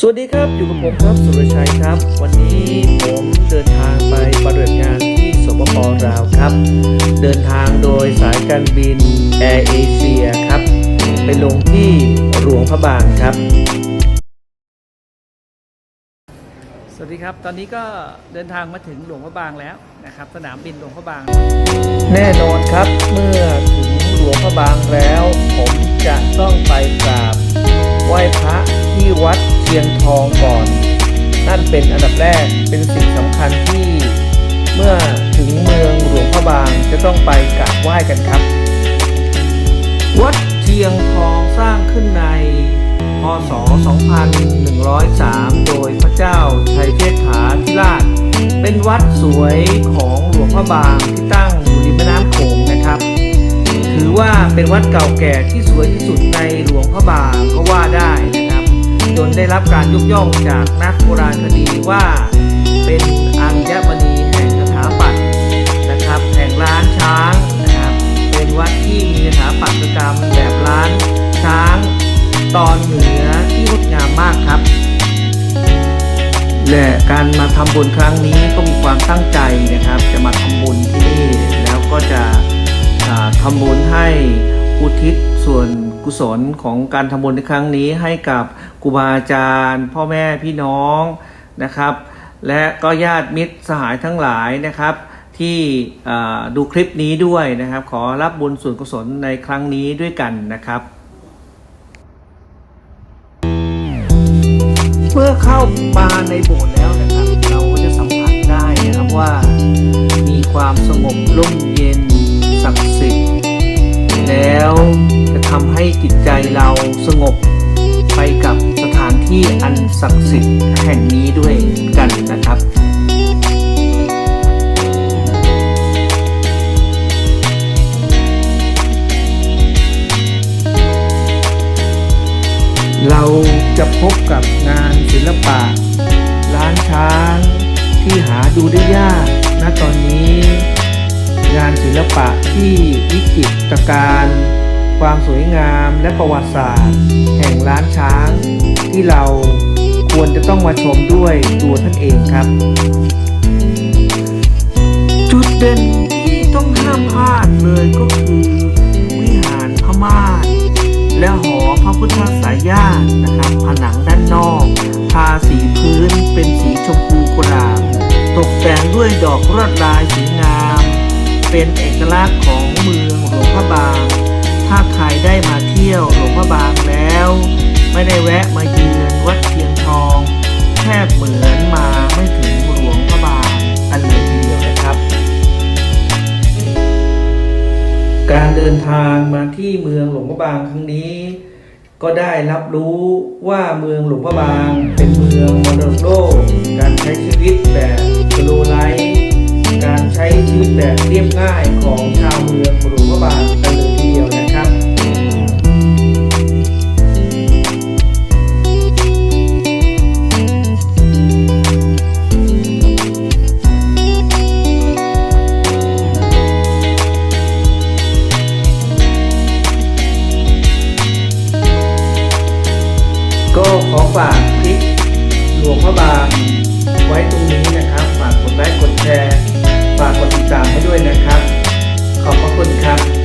สวัสดีครับอยู่กับผมครับสุรชัยครับ วันนี้ผมเดินทางไปปฏิบัติงานที่สปปลาวครับ เดินทางโดยสายการบินแอร์เอเชียครับ ไปลงที่หลวงพระบางครับ สวัสดีครับ ตอนนี้ก็เดินทางมาถึงหลวงพระบางแล้วนะครับ สนามบินหลวงพระบาง แน่นอนครับเมื่อถึงหลวงพระบางแล้ว ผมจะต้องไปกราบไหว้พระที่วัด เชียงทองก่อน นั่นเป็นอันดับแรกเป็นสิ่งสำคัญที่ เมื่อถึงเมืองหลวงพระบางจะต้องไปกราบไหว้กันครับ วัดเชียงทองสร้างขึ้นในพศ 2103 โดยพระเจ้าชัยเชษฐาธิราช เป็นวัดสวยของหลวงพระบางที่ตั้งอยู่ริมแม่น้ำโขงนะครับ ถือว่าเป็นวัดเก่าแก่ที่สวยที่สุดในหลวงพระบางก็ว่าได้ นะคนได้รับการยกย่องจากนักโบราณคดีว่าเป็นอัญมณีแห่งสถาปัตย์นะครับแห่งล้านช้างนะครับเป็นวัดที่มีสถาปัตยกรรมแบบล้านช้างตอนเหนือที่งดงามมากครับ และการมาทำบุญครั้งนี้ก็มีความตั้งใจนะครับ จะมาทำบุญที่นี่แล้วก็จะอ่าทำบุญให้อุทิศส่วนกุศลของการทำบุญในครั้งนี้ให้กับ ครูบาอาจารย์ พ่อแม่พี่น้องนะครับ และก็ญาติมิตรสหายทั้งหลายนะครับ ที่ดูคลิปนี้ด้วยนะครับ ขอรับบุญส่วนกุศลในครั้งนี้ด้วยกันนะครับ เมื่อเข้ามาในโบสถ์แล้วนะครับ เราก็จะสัมผัสได้นะครับว่ามีความสงบร่มเย็นศักดิ์สิทธิ์แล้วจะทำให้จิตใจเราสงบ ที่อันศักดิ์สิทธิ์แห่งนี้ด้วยกันนะครับเราจะพบกับงานศิลปะล้านช้างที่หาดูได้ยากณตอนนี้ งานศิลปะที่วิจิตรการ ความสวยงามและประวัติศาสตร์ แห่งล้านช้าง ที่เราควรจะต้องมาชมด้วยตัวท่านเองครับ จุดเด่นที่ต้องห้ามพลาดเลยก็คือ วิหารพม่าและหอพระพุทธสายญาตินะครับ ผนังด้านนอกทาสีพื้นเป็นสีชมพูกุหลาบตกแต่งด้วยดอกลวดลายสวยงาม เป็นเอกลักษณ์ของเมืองหลวงพระบาง ยวหลวงพระบางแล้ว ไม่ได้แวะมาเยือนวัดเชียงทองแทบเหมือนมาไม่ถึงหลวงพระบางกันเลยทีเดียวนะครับ การเดินทางมาที่เมืองหลวงพระบางครั้งนี้ ก็ได้รับรู้ว่าเมืองหลวงพระบางเป็นเมืองมรดกโลกการใช้ชีวิตแบบสโลไลฟ์การใช้ชีวิตแบบเรียบง่ายของชาวเมืองหลวง ฝากคลิปหลวงพระบางไว้ตรงนี้นะครับ ฝากกดไลค์กดแชร์ ฝากกดติดตามให้ด้วยนะครับ ขอบพระคุณครับ